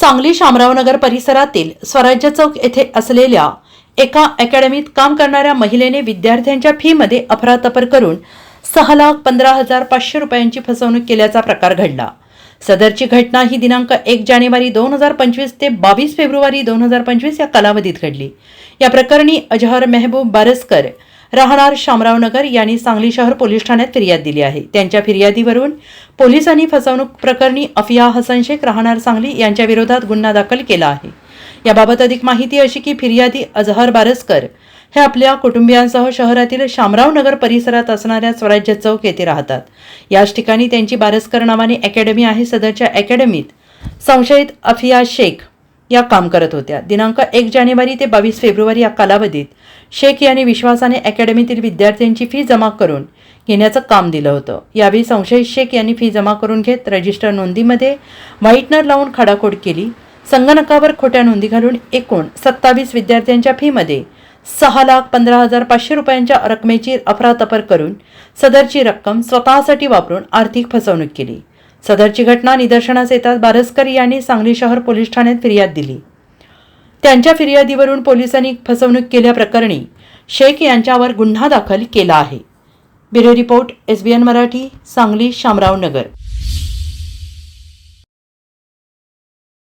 सांगली शामरावनगर परिसरातील स्वराज्य चौक येथे असलेल्या एका अकॅडमीत काम करणाऱ्या महिलेने विद्यार्थ्यांच्या फीमध्ये अफरातफर करून सहा लाख पंधरा हजार पाचशे रुपयांची फसवणूक केल्याचा प्रकार घडला. सदरची घटना ही दिनांक एक जानेवारी दोन हजार पंचवीस ते बावीस फेब्रुवारी दोन हजार पंचवीस या कालावधीत घडली. या प्रकरणी अजहर मेहबूब बारसकर राहणार शामरावनगर यांनी सांगली शहर पोलीस ठाण्यात फिर्याद दिली आहे. त्यांच्या फिर्यादीवरून पोलिसांनी फसवणूक प्रकरणी अफिया हसन शेख राहणार सांगली यांच्या विरोधात गुन्हा दाखल केला आहे. याबाबत अधिक माहिती अशी की फिर्यादी अजहर बारसकर हे आपल्या कुटुंबियांसह शहरातील शामरावनगर परिसरात असणाऱ्या स्वराज्य चौक येथे राहतात. याच ठिकाणी त्यांची बारसकर नावाने अकॅडमी आहे. सदरच्या अकॅडमीत संशयित अफिया शेख या काम करत होत्या. दिनांक एक जानेवारी ते बावीस फेब्रुवारी या कालावधीत शेख यांनी विश्वासाने अकॅडमीतील विद्यार्थ्यांची फी जमा करून घेण्याचं काम दिलं होतं. यावेळी संशयित शेख यांनी फी जमा करून घेत रजिस्टर नोंदीमध्ये व्हाईटनर लावून खाडाखोड केली. संगणकावर खोट्या नोंदी घालून एकूण सत्तावीस विद्यार्थ्यांच्या फीमध्ये सहा लाख पंधरा हजार पाचशे रुपयांच्या रकमेची अफरातफर करून सदरची रक्कम स्वतःसाठी वापरून आर्थिक फसवणूक केली. सदरची घटना निदर्शनास येताच बारसकर यांनी सांगली शहर पोलीस ठाण्यात फिर्याद दिली. त्यांच्या फिर्यादीवरून पोलिसांनी फसवणूक केल्याप्रकरणी शेख यांच्यावर गुन्हा दाखल केला आहे. Bureau report S B N Marathi Sangli Shamrao Nagar.